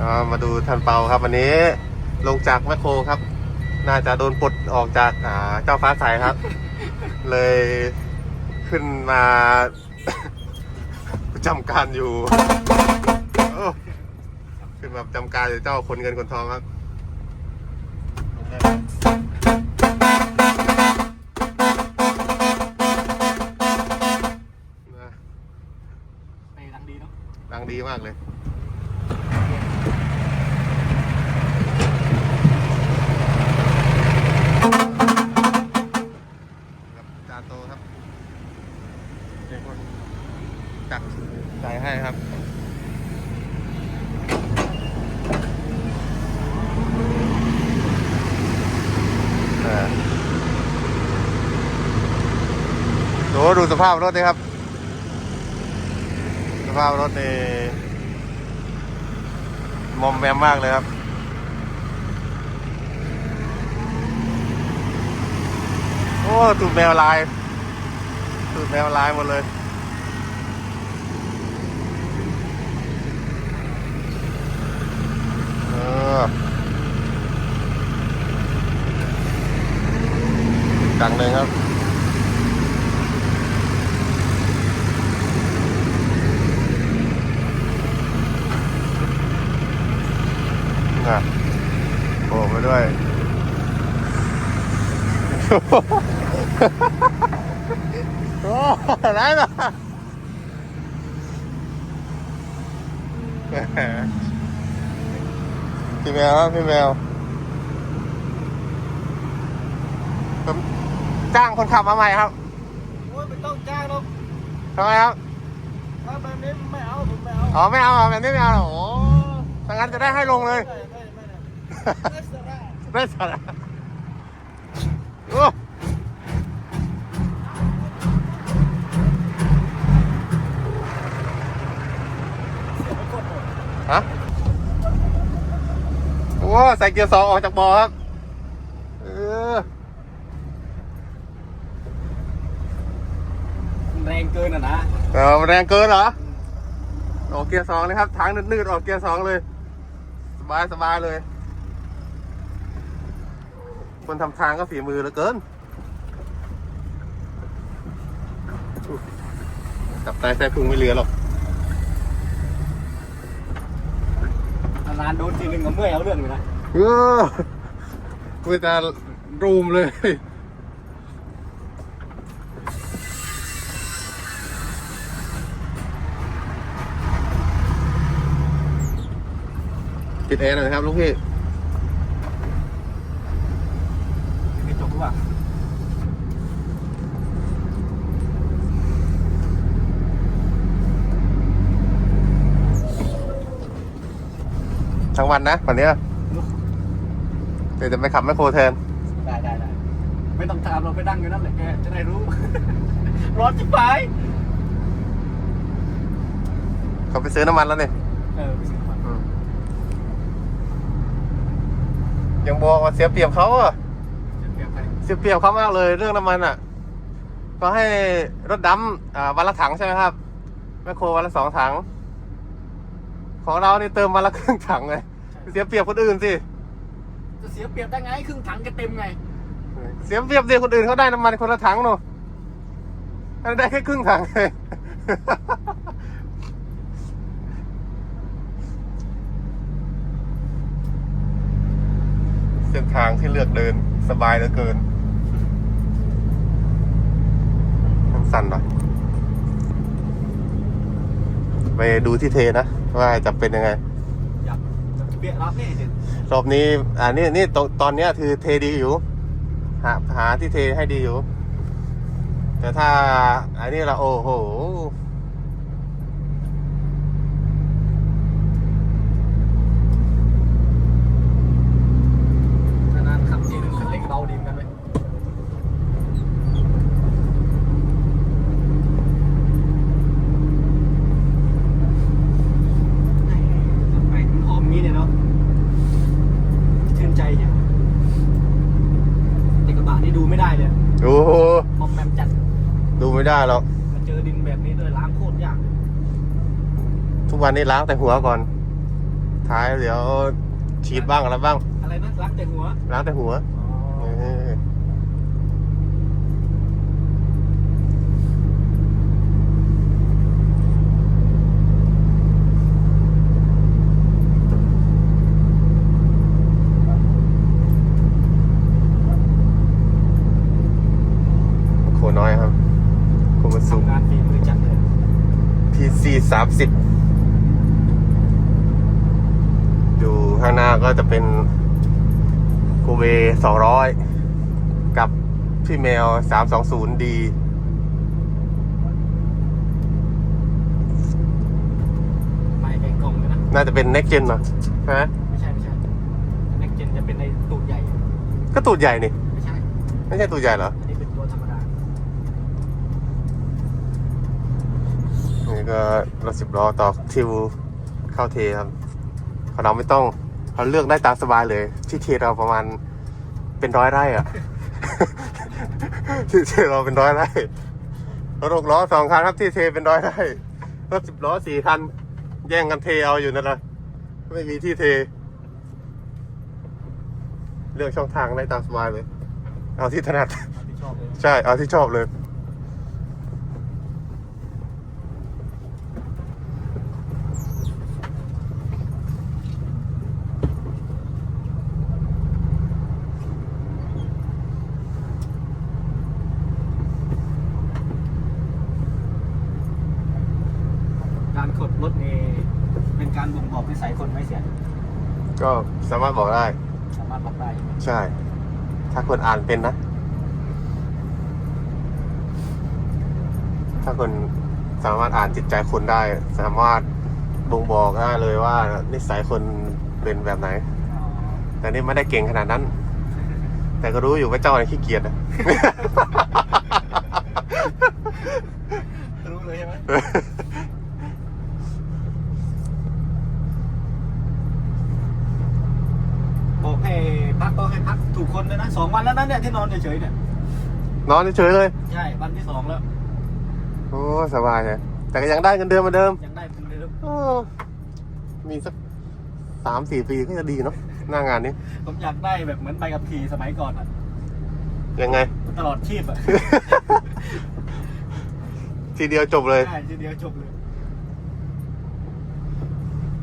อ่ามาดูทันเปาครับวันนี้ลงจากแมคโครครับ น่าจะโดนปลดออกจากอ่าเจ้าฟ้าใสครับ เลยขึ้นมาประจำการอยู่โอ้ขึ้นมาประจำการอยู่เจ้าคนเงินคนทองครับ จักใส่ให้ครับดูดูสภาพรถดิครับ สภาพรถนี่มอมแมมมากเลยครับโอ้ตูดแมวลายตูดแมวลายหมดเลย เออจังเลยครับน่ะโผล่มาด้วย โอ้ไรน่ะแหม พี่แมวครับพี่แมวผมจ้างคนขับมาใหม่ครับโอ้ยไม่ต้องจ้างหรอกทำไมครับถ้าแบบนี้ไม่เอาผมไม่เอาอ๋อไม่เอาแบบนี้ไม่เอาหรอโอ้ถ้างั้นจะได้ให้ลงเลย ไม่ไม่ไม่ไม่ไม่สาระได้สาระโอ้ใส่เกียร์สองออกจากบอครับ เออ แรงเกินอะนะเออมันแรงเกินเหรอ ออกเกียร์สองเลยครับทางนืดๆออกเกียร์สองเลย สบายสบายเลย คนทำทางก็ฝีมือเหลือเกินอุ๊ยจับใต้ใส่พุงไม่เหลือหรอก นานๆโดนทีนึงก็เมื่อยเอาเรื่องอยู่นะเออกูจะรูมเลยปิดแอร์หน่อยนะครับลูกพี่ ไม่จบหรือเปล่า ทั้งวันนะวันเนี้ยเดี๋ยวจะไปขับแมคโครแทน ได้ได้ได้ไม่ต้องถามเราไปดังอยู่นั่นแหละแกจะได้รู้ ร้อนจิ๋วไปเขาไปซื้อน้ำมันแล้วเนี่ยเออไปซื้อมายังบอกว่าเสียเปรียบเขาอะจะเปลี่ยนไปเสียเปรียบเขามากเลยเรื่องน้ำมันอะ ก็ให้รถดำอ่าวันละถังใช่ไหมครับแมคโครวันละสองถัง ของเรานี่เติมวันละครึ่งถังไงเสียเปรียบคนอื่นสิจะเสียเปรียบได้ไงครึ่งถังก็เต็มไง เสียเปรียบเดียวคนอื่นเขาได้น้ำมันคนละถังเนอะอันนนได้แค่ครึ่งถังเลยเส้นทางที่เลือกเดินสบายเหลือเกิน มันสั่นหน่อย ไปดูที่เทนะ ว่าจะเป็นยังไงอยากจะเปลี่ยนรับนี่เด็ดรอบนี้อ่านี่นี่ตรงตอนเนี้ยคือเทดีอยู่ หาหาที่เทให้ดีอยู่ แต่ถ้าอันนี้เราโอ้โห นานๆขับทีนึงคันเร่งเบาดีเหมือนกันเลยไปหอมงี้เนี่ยเนาะชื่นใจเนี่ยแต่กระบะนี่ดูไม่ได้เลย โอ้โห มอมแมมจัด ดูไม่ได้ หรอก มาเจอดินแบบนี้เลยล้างโคตรยากเลยทุกวันนี้ล้างแต่หัวก่อน ท้ายเดี๋ยวฉีดบ้างอะไรบ้าง อะไรนะล้างแต่หัว ล้างแต่หัว อ๋อ เออโคน้อยครับโคมาสุ ทำงานฝีมือจัดเลย PC สามสิบอยู่ข้างหน้าก็จะเป็นกูเวสองร้อยกับพี่แมวสามสองศูนย์ดีไม่ไกลกล่องเลยนะ น่าจะเป็น next gen เนอะใช่ไหมไม่ใช่ไม่ใช่แน็กเจนจะเป็นในตูดใหญ่ ก็ตูดใหญ่นี่ ไม่ใช่ ไม่ใช่ตูดใหญ่เหรอ อันนี้เป็นตัวธรรมดา นี่ก็รถสิบล้อต่อทิวเข้าเทครับของเราไม่ต้องเราเลือกได้ตามสบายเลย ที่เทเราประมาณเป็นร้อยไร่อะที่เทเราเป็นร้อยไร่รถหกล้อสองคันครับที่เทเป็นร้อยไร่รถสิบล้อสี่คัน แย่งกันเทเอาอยู่นั่นแหละไม่มีที่เท เลือกช่องทางได้ตามสบายเลย เอาที่ถนัดที่ชอบเลยใช่ เอาที่ชอบเลย การขดรถนี่เป็น การบ่งบอกนิสัยคนไม่เสียก็สามารถบอกได้ สามารถบอกได้ใช่ไหมใช่ ถ้าคนอ่านเป็นนะ ถ้าคนสามารถอ่านจิตใจคนได้ สามารถบ่งบอกได้เลยว่า นิสัยคนเป็นแบบไหนอ๋อแต่นี่ไม่ได้เก่งขนาดนั้น แต่ก็รู้อยู่ว่าเจ้าเนี่ยขี้เกียจนะรู้เลยใช่ไหมบอกให้พักก็ให้พักถูกคนเลยนะสอง วันแล้วนะเนี่ยที่นอนเฉยๆเนี่ย นอนเฉยๆเลย ใช่ วันที่สองแล้ว โอ้สบายเลยแต่ก็ยังได้เงินเดือนเหมือนเดิมยังได้เป็นเดิมโอ้มีสักสามสี่ปีก็จะดีเนาะหน้างานนี้ ผมอยากได้แบบเหมือนใบกับขี่สมัยก่อนอะยังไง ตลอดชีพอะทีเดียวจบเลยใช่ทีเดียวจบเลย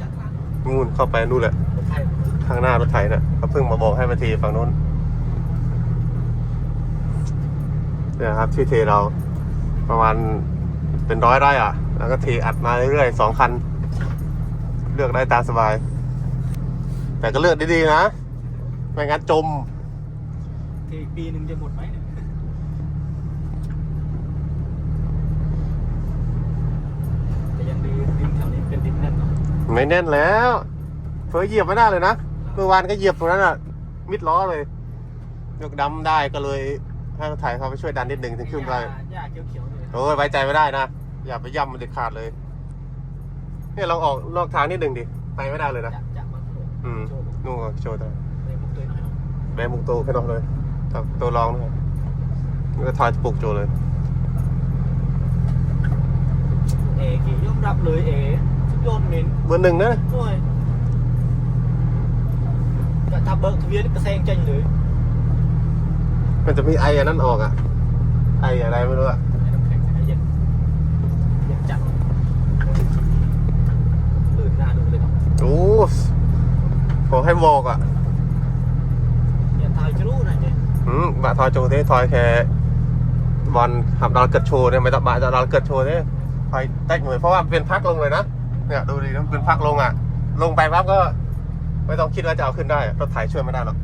จัดร้านนู่นเข้าไปนู่นแหละรถไฟข้างหน้ารถไถน่ะเขาเพิ่งมาบอกให้มาเทฝั่งนู้น เนี่ยครับที่เทเราประมาณเป็นร้อยไร่อะ แล้วก็เทอัดมาเรื่อยๆสองคัน เลือกได้ตามสบาย แต่ก็เลือกดีๆนะ ไม่งั้นจมที่อีกปีหนึ่งจะหมดไหมเนี่ยแต่ยังดีดินแถวนี้เป็นดินแน่นเนาะไม่แน่นแล้วเผลอเหยียบไม่ได้เลยนะเมื่อวานก็เหยียบตรงนั้นอะ มิดล้อเลยยกดำได้ก็เลย ให้รถไถเขาไปช่วยดันนิดหนึ่งถึงขึ้นไปหญ้าหญ้าเขียวๆเลยโอ้ยไว้ใจไม่ได้นะ อย่าไปย่ำมันเด็ดขาดเลยเนี่ยลองออกนอกทางนิดหนึ่งดิ ไปไม่ได้เลยนะจะจะมาโผล่อืมโชว์นู่นก็โชว์ได้เลยมุกตัวน้อยเนาะแบมุกโตแค่นอกเลยถ้าตัวรองนะครับนี่ก็ถอยปลุกโจเลย เอกี่ยอมรับเลยเอสุดยอดเหม็นเบอร์หนึ่งนะ ด้วยแต่ถ้าเบิกทะเบียนนี่กระเซ็งจังเลย มันจะมีไออันนั้นออกอะไออะไรไม่รู้อะไอ้น้ำแข็งไอ้เย็นเย็นจัดลื่นหน้าดูเลยเนาะโอ้ขอให้บอกอะเย็นทายจะรู้หน่อยเนี่ยอืมบะทอยโจเท่ทอยแค่บอลหับดาวเกิดโชว์เนี่ยไม่ต้องบะดาวเกิดโชว์เนี่ยทอยแตกเหมือนเพราะว่ามันเป็นพักลงเลยนะเนี่ยดูดิมันเป็นพักลงอะ ลงไปปั๊บก็ ไม่ต้องคิดว่าจะเอาขึ้นได้อะรถไถช่วยไม่ได้หรอก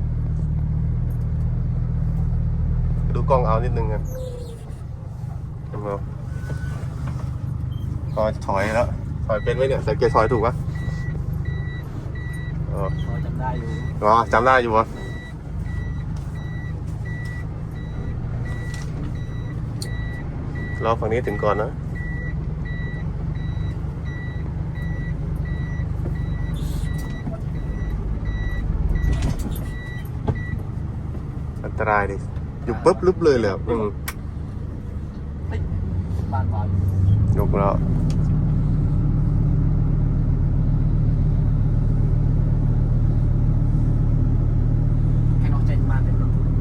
ดูกล้องเอานิดนึงกันเห็นไหมพอถอยแล้ว ถอยเป็นไหมเนี่ยใส่เกียร์ถอยถูกปะอ๋อพอจำได้อยู่อ๋อจำได้อยู่วะรอฝั่งนี้ถึงก่อนนะอันตรายดิ อยู่ปุ๊บลุบเลยเลยครับอืมยกแล้ว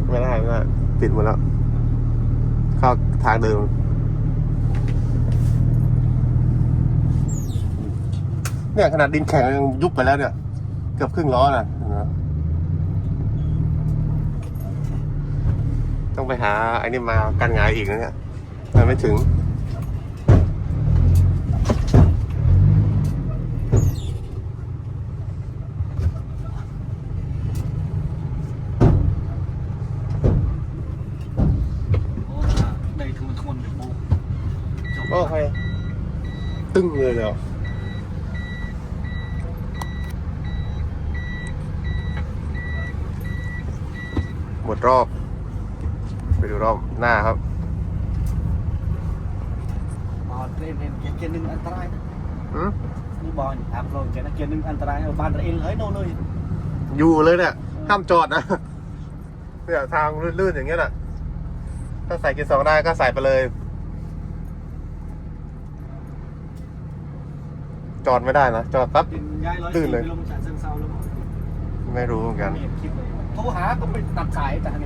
ไม่ได้ไม่ได้ปิดหมดแล้วเข้าทางเดิมเนี่ยขนาดดินแข็งยุบไปแล้วเนี่ย เกือบครึ่งล้อนะ ต้องไปหาไอ้นี่มากันงายอีกนะเนี่ยมันไม่ถึงโอ้ยวโอเคตึ้งเลยเดี๋ยวหมดรอบ รอบหน้าครับบอลเล่นเล่นเกียร์เกียร์หนึ่งอันตรายนะอืมนี่บอลตามโปรเกียร์นะเกียร์หนึ่งอันตรายเอาบานเอ็นเลยโน่นเลยอยู่เลยเนี่ยห้ามจอดนะเนี่ยทางลื่นๆอย่างเงี้ยน่ะ ถ้าใส่เกียร์สองได้ก็ใส่ไปเลย จอดไม่ได้นะจอดปั๊บเป็นย้ายร้อยลื่สี่นเลยกิโลเมตรจากเซนเซาแล้วมั้งไม่รู้เหมือนกันไม่เห็นคลิปเลยโทรหาก็ไปตัดสายแต่อันนี้